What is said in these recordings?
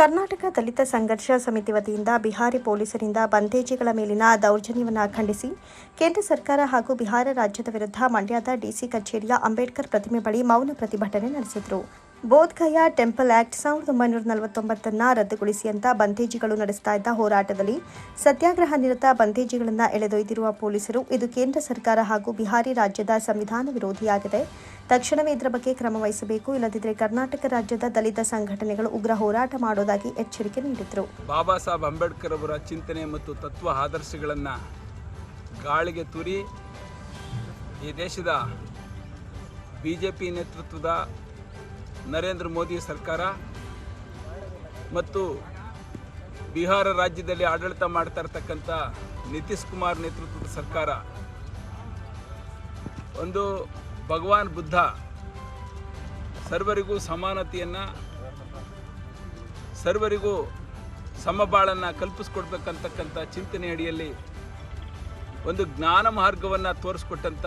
ಕರ್ನಾಟಕ ದಲಿತ ಸಂಘರ್ಷ ಸಮಿತಿ ವತಿಯಿಂದ ಬಿಹಾರಿ ಪೊಲೀಸರಿಂದ ಬಂದೇಜಿಗಳ ಮೇಲಿನ ದೌರ್ಜನ್ಯವನ್ನು ಖಂಡಿಸಿ ಕೇಂದ್ರ ಸರ್ಕಾರ ಹಾಗೂ ಬಿಹಾರ ರಾಜ್ಯದ ವಿರುದ್ಧ ಮಂಡ್ಯದ ಡಿಸಿ ಕಚೇರಿಯ ಅಂಬೇಡ್ಕರ್ ಪ್ರತಿಮೆ ಬಳಿ ಮೌನ ಪ್ರತಿಭಟನೆ ನಡೆಸಿದರು. ಬೋಧ್ಗಯಾ ಟೆಂಪಲ್ ಆಕ್ಟ್ ಸಾವಿರದ ಒಂಬೈನೂರ ನಲವತ್ತೊಂಬತ್ತನ್ನು ರದ್ದುಗೊಳಿಸಿ ಅಂತ ಬಂಧೇಜಿಗಳು ನಡೆಸ್ತಾ ಇದ್ದ ಹೋರಾಟದಲ್ಲಿ ಸತ್ಯಾಗ್ರಹ ನಿರತ ಬಂಧೇಜಿಗಳನ್ನು ಎಳೆದೊಯ್ದಿರುವ ಪೊಲೀಸರು ಇದು ಕೇಂದ್ರ ಸರ್ಕಾರ ಹಾಗೂ ಬಿಹಾರಿ ರಾಜ್ಯದ ಸಂವಿಧಾನ ವಿರೋಧಿಯಾಗಿದೆ. ತಕ್ಷಣವೇ ಇದರ ಬಗ್ಗೆ ಕ್ರಮ ವಹಿಸಬೇಕು. ಇಲ್ಲದಿದ್ದರೆ ಕರ್ನಾಟಕ ರಾಜ್ಯದ ದಲಿತ ಸಂಘಟನೆಗಳು ಉಗ್ರ ಹೋರಾಟ ಮಾಡೋದಾಗಿ ಎಚ್ಚರಿಕೆ ನೀಡಿದರು. ಬಾಬಾ ಸಾಹೇಬ್ ಅಂಬೇಡ್ಕರ್ ಅವರ ಚಿಂತನೆ ಮತ್ತು ತತ್ವ ಆದರ್ಶಗಳನ್ನು ಗಾಳಿಗೆ ತುರಿ ಈ ದೇಶದ ಬಿಜೆಪಿ ನೇತೃತ್ವದ ನರೇಂದ್ರ ಮೋದಿ ಸರ್ಕಾರ ಮತ್ತು ಬಿಹಾರ ರಾಜ್ಯದಲ್ಲಿ ಆಡಳಿತ ಮಾಡ್ತಾ ಇರ್ತಕ್ಕಂಥ ನಿತೀಶ್ ಕುಮಾರ್ ನೇತೃತ್ವದ ಸರ್ಕಾರ. ಒಂದು ಭಗವಾನ್ ಬುದ್ಧ ಸರ್ವರಿಗೂ ಸಮಾನತೆಯನ್ನು, ಸರ್ವರಿಗೂ ಸಮಬಾಳನ್ನು ಕಲ್ಪಿಸ್ಕೊಡ್ಬೇಕಂತಕ್ಕಂಥ ಚಿಂತನೆ ಅಡಿಯಲ್ಲಿ ಒಂದು ಜ್ಞಾನ ಮಾರ್ಗವನ್ನು ತೋರಿಸ್ಕೊಟ್ಟಂಥ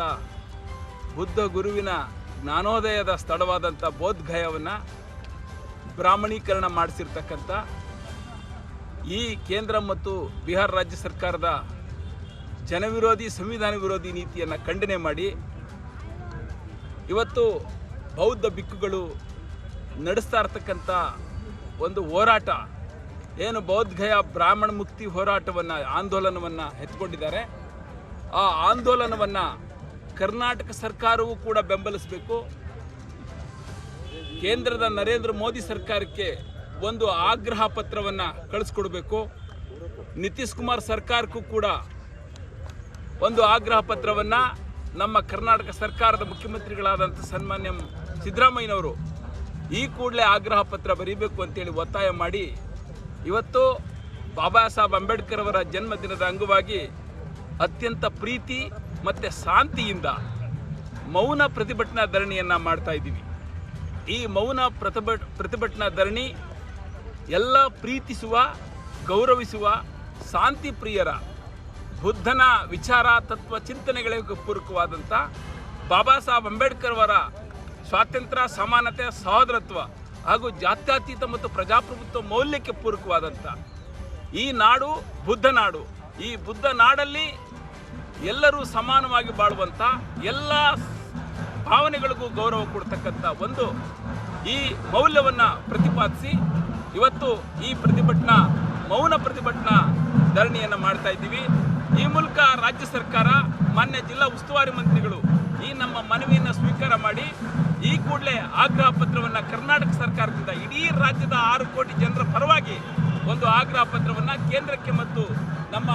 ಬುದ್ಧ ಗುರುವಿನ ಜ್ಞಾನೋದಯದ ಸ್ಥಳವಾದಂಥ ಬೋಧ್ಗಯವನ್ನು ಬ್ರಾಹ್ಮಣೀಕರಣ ಮಾಡಿಸಿರ್ತಕ್ಕಂಥ ಈ ಕೇಂದ್ರ ಮತ್ತು ಬಿಹಾರ ರಾಜ್ಯ ಸರ್ಕಾರದ ಜನವಿರೋಧಿ, ಸಂವಿಧಾನ ವಿರೋಧಿ ನೀತಿಯನ್ನು ಖಂಡನೆ ಮಾಡಿ ಇವತ್ತು ಬೌದ್ಧ ಬಿಕ್ಕುಗಳು ನಡೆಸ್ತಾ ಇರ್ತಕ್ಕಂಥ ಒಂದು ಹೋರಾಟ, ಏನು ಬೌದ್ಧಗಯ ಬ್ರಾಹ್ಮಣ ಮುಕ್ತಿ ಹೋರಾಟವನ್ನು, ಆಂದೋಲನವನ್ನು ಎತ್ಕೊಂಡಿದ್ದಾರೆ. ಆ ಆಂದೋಲನವನ್ನು ಕರ್ನಾಟಕ ಸರ್ಕಾರವೂ ಕೂಡ ಬೆಂಬಲಿಸಬೇಕು. ಕೇಂದ್ರದ ನರೇಂದ್ರ ಮೋದಿ ಸರ್ಕಾರಕ್ಕೆ ಒಂದು ಆಗ್ರಹ ಪತ್ರವನ್ನು ಕಳಿಸ್ಕೊಡ್ಬೇಕು. ನಿತೀಶ್ ಕುಮಾರ್ ಸರ್ಕಾರಕ್ಕೂ ಕೂಡ ಒಂದು ಆಗ್ರಹ ಪತ್ರವನ್ನು ನಮ್ಮ ಕರ್ನಾಟಕ ಸರ್ಕಾರದ ಮುಖ್ಯಮಂತ್ರಿಗಳಾದಂಥ ಸನ್ಮಾನ್ಯ ಸಿದ್ದರಾಮಯ್ಯನವರು ಈ ಕೂಡಲೇ ಆಗ್ರಹ ಪತ್ರ ಬರೀಬೇಕು ಅಂತೇಳಿ ಒತ್ತಾಯ ಮಾಡಿ ಇವತ್ತು ಬಾಬಾ ಸಾಹೇಬ್ ಅಂಬೇಡ್ಕರ್ ಅವರ ಜನ್ಮದಿನದ ಅಂಗವಾಗಿ ಅತ್ಯಂತ ಪ್ರೀತಿ ಮತ್ತು ಶಾಂತಿಯಿಂದ ಮೌನ ಪ್ರತಿಭಟನಾ ಧರಣಿಯನ್ನು ಮಾಡ್ತಾ ಇದ್ದೀವಿ. ಈ ಮೌನ ಪ್ರತಿಭ, ಪ್ರತಿಭಟನಾ ಧರಣಿ ಎಲ್ಲ ಪ್ರೀತಿಸುವ, ಗೌರವಿಸುವ ಶಾಂತಿ ಪ್ರಿಯರ ಬುದ್ಧನ ವಿಚಾರ, ತತ್ವ ಚಿಂತನೆಗಳಿಗೆ ಪೂರಕವಾದಂಥ ಬಾಬಾ ಸಾಹೇಬ್ ಅಂಬೇಡ್ಕರ್ ಅವರ ಸ್ವಾತಂತ್ರ್ಯ, ಸಮಾನತೆ, ಸಹೋದರತ್ವ ಹಾಗೂ ಜಾತ್ಯತೀತ ಮತ್ತು ಪ್ರಜಾಪ್ರಭುತ್ವ ಮೌಲ್ಯಕ್ಕೆ ಪೂರಕವಾದಂಥ ಈ ನಾಡು ಬುದ್ಧ ನಾಡು. ಈ ಬುದ್ಧ ನಾಡಲ್ಲಿ ಎಲ್ಲರೂ ಸಮಾನವಾಗಿ ಬಾಳುವಂಥ ಎಲ್ಲ ಭಾವನೆಗಳಿಗೂ ಗೌರವ ಕೊಡ್ತಕ್ಕಂಥ ಒಂದು ಈ ಮೌಲ್ಯವನ್ನು ಪ್ರತಿಪಾದಿಸಿ ಇವತ್ತು ಈ ಪ್ರತಿಭಟನಾ, ಮೌನ ಪ್ರತಿಭಟನಾ ಧರಣಿಯನ್ನು ಮಾಡ್ತಾ ಇದ್ದೀವಿ. ಈ ಮೂಲಕ ರಾಜ್ಯ ಸರ್ಕಾರ, ಮಾನ್ಯ ಜಿಲ್ಲಾ ಉಸ್ತುವಾರಿ ಮಂತ್ರಿಗಳು ಈ ನಮ್ಮ ಮನವಿಯನ್ನು ಸ್ವೀಕಾರ ಮಾಡಿ ಈ ಕೂಡಲೇ ಆಗ್ರಹ ಪತ್ರವನ್ನು ಕರ್ನಾಟಕ ಸರ್ಕಾರದಿಂದ ಇಡೀ ರಾಜ್ಯದ ಆರು ಕೋಟಿ ಜನರ ಪರವಾಗಿ ಒಂದು ಆಗ್ರಹ ಪತ್ರವನ್ನು ಕೇಂದ್ರಕ್ಕೆ ಮತ್ತು ನಮ್ಮ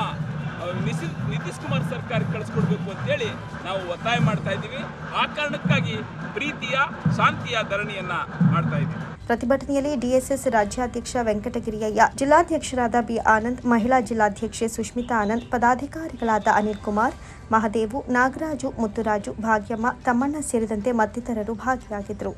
ನಿಶಿ, ನಿತೀಶ್ ಕುಮಾರ್ ಸರ್ಕಾರಕ್ಕೆ ಕಳಿಸ್ಕೊಡ್ಬೇಕು ಅಂತೇಳಿ ನಾವು ಒತ್ತಾಯ ಮಾಡ್ತಾ ಇದ್ದೀವಿ. ಆ ಕಾರಣಕ್ಕಾಗಿ ಪ್ರೀತಿಯ, ಶಾಂತಿಯ ಧರಣಿಯನ್ನ ಮಾಡ್ತಾ ಇದ್ದೀವಿ. ಪ್ರತಿಭಟನೆಯಲ್ಲಿ ಡಿಎಸ್ಎಸ್ ರಾಜ್ಯಾಧ್ಯಕ್ಷ ವೆಂಕಟಗಿರಿಯಯ್ಯ, ಜಿಲ್ಲಾಧ್ಯಕ್ಷರಾದ ಬಿ ಆನಂದ್, ಮಹಿಳಾ ಜಿಲ್ಲಾಧ್ಯಕ್ಷೆ ಸುಷ್ಮಿತಾ ಆನಂದ್, ಪದಾಧಿಕಾರಿಗಳಾದ ಅನಿಲ್ ಕುಮಾರ್, ಮಹದೇವು ನಾಗರಾಜು, ಮುತ್ತುರಾಜು, ಭಾಗ್ಯಮ್ಮ, ತಮ್ಮಣ್ಣ ಸೇರಿದಂತೆ ಮತ್ತಿತರರು ಭಾಗಿಯಾಗಿದ್ದರು.